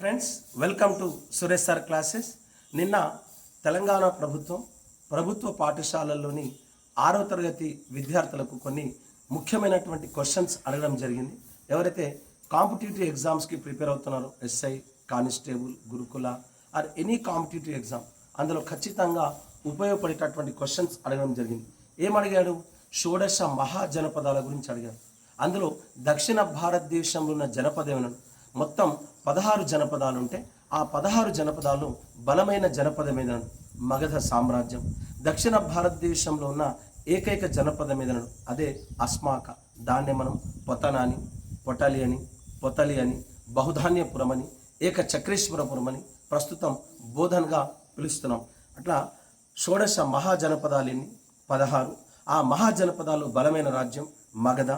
Friends welcome to Suresh sir classes నిన్న తెలంగాణ ప్రభుత్వం ప్రభుత్వ పాఠశాలల్లోని ఆరో తరగతి విద్యార్థులకు కొన్ని ముఖ్యమైనటువంటి క్వశ్చన్స్ అడగడం జరిగింది. ఎవరైతే కాంపిటేటివ్ ఎగ్జామ్స్కి ప్రిపేర్ అవుతున్నారో SI constable Gurukula or any competitive exam అందులో ఖచ్చితంగా ఉపయోగపడేటటువంటి క్వశ్చన్స్ అడగడం జరిగింది. ఏం అడిగాడు? షోడశ మహాజనపదాల గురించి అడిగాడు. అందులో దక్షిణ భారతదేశంలో ఉన్న జనపదేమనను మొత్తం పదహారు జనపదాలు ఉంటే ఆ పదహారు జనపదాలు బలమైన జనపదం మగధ సామ్రాజ్యం. దక్షిణ భారతదేశంలో ఉన్న ఏకైక జనపదం అదే అస్మాక. దాన్నే మనం పొతనాని పొటలి అని పొతలి అని బహుధాన్యపురం అని ఏక చక్రేశ్వరపురం అని ప్రస్తుతం బోధన్గా పిలుస్తున్నాం. అట్లా షోడశ మహాజనపదాలు ఎన్ని? పదహారు. ఆ మహాజనపదాలు బలమైన రాజ్యం మగధ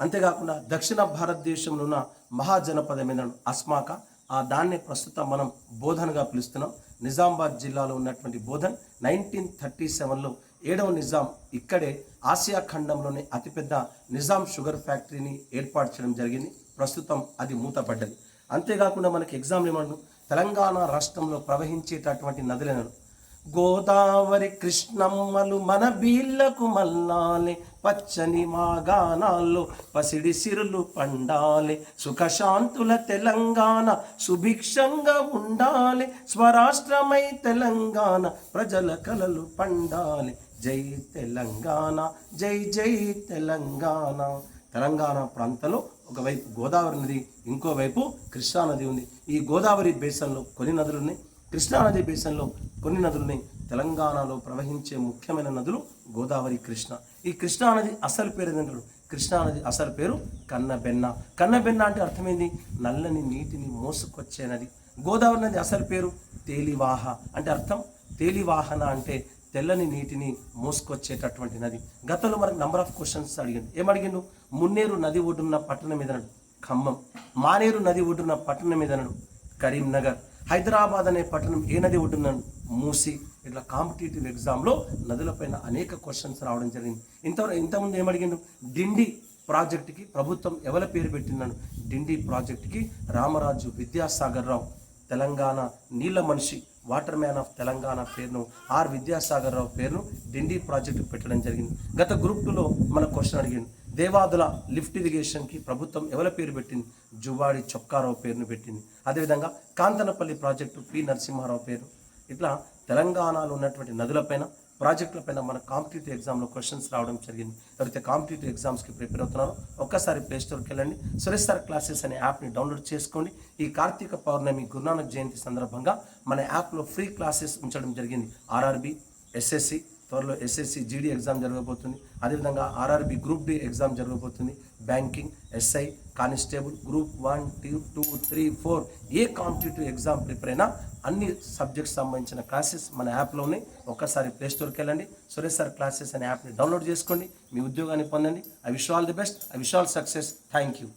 అంతేకాకుండా దక్షిణ భారతదేశంలో ఉన్న మహాజనపదమైన అస్మాక ఆ దాన్ని ప్రస్తుతం మనం బోధన్గా పిలుస్తున్నాం. నిజామాబాద్ జిల్లాలో ఉన్నటువంటి బోధన్ నైన్టీన్ థర్టీ సెవెన్లో ఏడవ నిజాం ఇక్కడే ఆసియా ఖండంలోని అతిపెద్ద నిజాం షుగర్ ఫ్యాక్టరీని ఏర్పాటు చేయడం జరిగింది. ప్రస్తుతం అది మూతపడ్డది. అంతేకాకుండా మనకి ఎగ్జామ్ ఏమన్నా తెలంగాణ రాష్ట్రంలో ప్రవహించేటటువంటి నదులను గోదావరి కృష్ణమ్మలు మన బీళ్ళకు మల్లాలి పచ్చని మాగానాల్లో పసిడి సిరులు పండాలి. సుఖశాంతుల తెలంగాణ సుభిక్షంగా ఉండాలి స్వరాష్ట్రమై తెలంగాణ ప్రజల కలలు పండాలి. జై తెలంగాణ జై జై తెలంగాణ. తెలంగాణ ప్రాంతంలో ఒకవైపు గోదావరి నది ఇంకోవైపు కృష్ణా నది ఉంది. ఈ గోదావరి బేసన్లో కొన్ని నదులు ఉన్నాయి. కృష్ణానది బేసన్లో కొన్ని నదులున్నాయి తెలంగాణలో ప్రవహించే ముఖ్యమైన నదులు గోదావరి కృష్ణ. ఈ కృష్ణా నది అసలు పేరు ఏంటంటారు కృష్ణానది అసలు పేరు కన్నబెన్న. కన్నబెన్న అంటే అర్థమైంది నల్లని నీటిని మోసుకొచ్చే నది. గోదావరి నది అసలు పేరు తేలివాహ అంటే అర్థం? తేలివాహన అంటే తెల్లని నీటిని మోసుకొచ్చేటటువంటి నది. గతంలో మనకు నంబర్ ఆఫ్ క్వశ్చన్స్ అడిగింది ఏమడిగిండు మున్నేరు నది ఒడ్డున్న పట్టణం మీదనడు ఖమ్మం. మానేరు నది ఒడ్డున్న పట్టణం మీదనడు కరీంనగర్. హైదరాబాద్ అనే పట్టణం ఏ నది ఒడ్డున మూసి ఇట్లా కాంపిటేటివ్ ఎగ్జామ్లో నదులపైన అనేక క్వశ్చన్స్ రావడం జరిగింది. ఇంతవరకు ఇంతకుముందు ఏమడిగాను డిండి ప్రాజెక్టుకి ప్రభుత్వం ఎవరి పేరు పెట్టినాను డిండి ప్రాజెక్టుకి రామరాజు విద్యాసాగర్ రావు. తెలంగాణ నీళ్ళ మనిషి వాటర్ మ్యాన్ ఆఫ్ తెలంగాణ పేరును ఆర్ విద్యాసాగర్ రావు పేరును డిండి ప్రాజెక్టు పెట్టడం జరిగింది. గత గ్రూప్ టూలో మన క్వశ్చన్ అడిగింది దేవాదుల లిఫ్ట్ ఇరిగేషన్కి ప్రభుత్వం ఎవరి పేరు పెట్టింది? జువాడి చొక్కారావు పేరును పెట్టింది. అదేవిధంగా కాంతనపల్లి ప్రాజెక్టు పి. నరసింహారావు పేరు. ఇట్లా తెలంగాణలో ఉన్నటువంటి నదులపైన ప్రాజెక్టులపైన మన కాంపిటేటివ్ ఎగ్జామ్లో క్వశ్చన్స్ రావడం జరిగింది. ఎవరైతే కాంపిటేటివ్ ఎగ్జామ్స్కి ప్రిపేర్ అవుతున్నారో ఒక్కసారి ప్లే స్టోర్కి వెళ్ళండి. సురేష్ సార్ క్లాసెస్ అనే యాప్ని డౌన్లోడ్ చేసుకోండి. ఈ కార్తీక పౌర్ణమి గురునానక్ జయంతి సందర్భంగా మన యాప్లో ఫ్రీ క్లాసెస్ ఉంచడం జరిగింది. ఆర్ఆర్బి ఎస్ఎస్సి త్వరలో ఎస్ఎస్సి జీడీ ఎగ్జామ్ జరగబోతుంది. అదేవిధంగా ఆర్ఆర్బి గ్రూప్ డి ఎగ్జామ్ జరగబోతుంది. Banking SI constable group one two two three four ఏ కాంపిటేటివ్ ఎగ్జామ్ ప్రిపేర్ అయినా అన్ని సబ్జెక్ట్స్ సంబంధించిన క్లాసెస్ మన యాప్లో ఉన్నాయి. ఒక్కసారి ప్లేస్టోర్కి వెళ్ళండి. సురేష్ సార్ క్లాసెస్ అనే యాప్ని డౌన్లోడ్ చేసుకోండి. మీ ఉద్యోగాన్ని పొందండి. I wish all the best I wish all success thank you